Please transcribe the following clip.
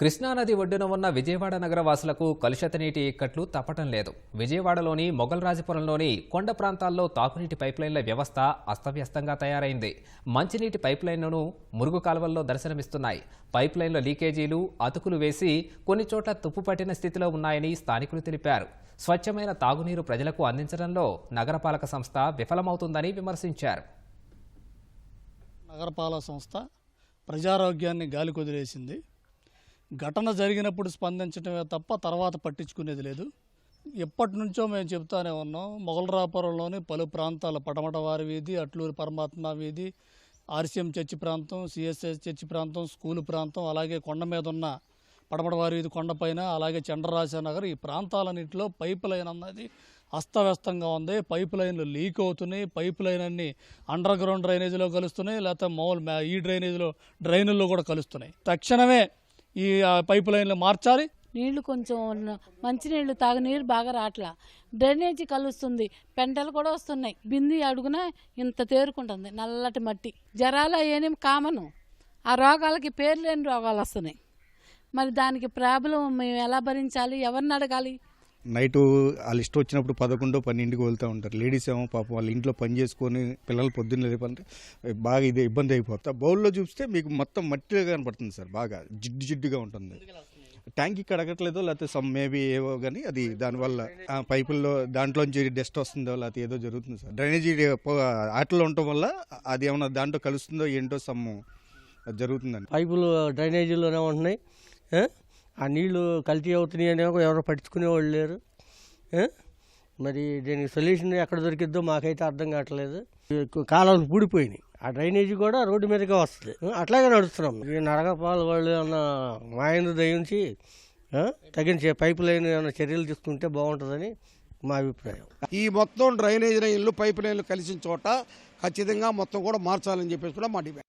కృష్ణానది ఒడ్డున ఉన్న విజయవాడ నగరవాసులకు కలుషిత నీటి ఇక్కట్లు తప్పటం లేదు. విజయవాడలోని మొగల్రాజపురంలోని కొండ ప్రాంతాల్లో తాగునీటి పైప్లైన్ల వ్యవస్థ అస్తవ్యస్తంగా తయారైంది. మంచినీటి పైప్లైన్లను మురుగు కాలువల్లో దర్శనమిస్తున్నాయి. పైప్లైన్ల లీకేజీలు అతుకులు వేసి కొన్ని చోట్ల తుప్పుపట్టిన స్థితిలో ఉన్నాయని స్థానికులు తెలిపారు. స్వచ్ఛమైన తాగునీరు ప్రజలకు అందించడంలో నగరపాలక సంస్థ విఫలమవుతుందని విమర్శించారు. నగరపాలక సంస్థ ప్రజారోగ్యాన్ని గాలి కుదిరేసింది ఘటన జరిగినప్పుడు స్పందించడమే తప్ప తర్వాత పట్టించుకునేది లేదు. ఎప్పటి నుంచో మేము చెప్తానే ఉన్నాం. మొగలరాపురంలోని పలు ప్రాంతాల పడమటవారి వీధి అట్లూరి పరమాత్మ వీధి ఆర్సీఎం చర్చి ప్రాంతం సిఎస్ఎస్ చర్చి ప్రాంతం స్కూల్ ప్రాంతం అలాగే కొండ మీద ఉన్న పడమటవారి వీధి కొండపైన అలాగే చంద్రరాజ నగర్ ఈ ప్రాంతాలన్నింటిలో పైప్ లైన్ అన్నది అస్తవ్యస్తంగా ఉంది. పైప్ లైన్లు లీక్ అవుతున్నాయి. పైప్ లైన్ అన్ని అండర్ గ్రౌండ్ డ్రైనేజీలో కలుస్తున్నాయి. లేకపోతే మామూలు మ్యా- ఈ డ్రైనేజీలో డ్రైనుల్లో కూడా కలుస్తున్నాయి. తక్షణమే ఈ పైప్ లైన్లు మార్చాలి. నీళ్ళు కొంచెం ఉన్న- మంచినీళ్ళు తాగునీరు బాగా రావట్లా డ్రైనేజీ కలుస్తుంది. పెంటలు కూడా వస్తున్నాయి. బింది అడుగున ఇంత తేరుకుంటుంది. నల్లటి మట్టి. జ్వరాలు అయ్యేనేం కామను. ఆ రోగాలకి పేరు లేని రోగాలు వస్తున్నాయి. మరి దానికి ప్రాబ్లం మేము ఎలా భరించాలి? ఎవరిని అడగాలి? నైట్ వాళ్ళు ఇష్టం వచ్చినప్పుడు పదకొండో పన్నెండుకి వెళ్తూ ఉంటారు. లేడీస్ ఏమో పాపం వాళ్ళ ఇంట్లో పని చేసుకొని పిల్లలు పొద్దున్న లేపంటే బాగా ఇది ఇబ్బంది అయిపోతా. బౌల్లో చూస్తే మీకు మొత్తం మట్టిగా కనపడుతుంది సార్ బాగా జిడ్డు జిడ్డుగా ఉంటుంది. ట్యాంక్ ఇక్కడ అడగట్లేదో లేకపోతే సమ్ మేబీ ఏవో కానీ అది దానివల్ల ఆ పైపుల్లో దాంట్లోంచి డస్ట్ వస్తుందో లేకపోతే ఏదో జరుగుతుంది సార్. డ్రైనేజీ ఆటలో ఉండటం వల్ల అది ఏమన్నా దాంట్లో కలుస్తుందో ఏంటో సమ్ జరుగుతుందండి. పైపులు డ్రైనేజీలోనే ఉంటున్నాయి. ఆ నీళ్ళు కల్తీ అవుతున్నాయి అని ఎవరు పట్టించుకునేవాళ్ళు లేరు. మరి దీనికి సొల్యూషన్ ఎక్కడ దొరికిద్దో మాకైతే అర్థం కావట్లేదు. కాలాలు పూడిపోయినాయి ఆ డ్రైనేజీ కూడా రోడ్డు మీదకే వస్తుంది. అట్లాగే నడుస్తున్నాం. ఈ నరగపాలు వాళ్ళు ఏమన్నా మాయను దయించి ఏ? తగిన లైన్ ఏమైనా చర్యలు తీసుకుంటే బాగుంటుందని మా అభిప్రాయం. ఈ మొత్తం డ్రైనేజ్ లైన్లు పైప్ లైన్లు కలిసిన చోట ఖచ్చితంగా మొత్తం కూడా మార్చాలని చెప్పేసి కూడా మా డిమాండ్.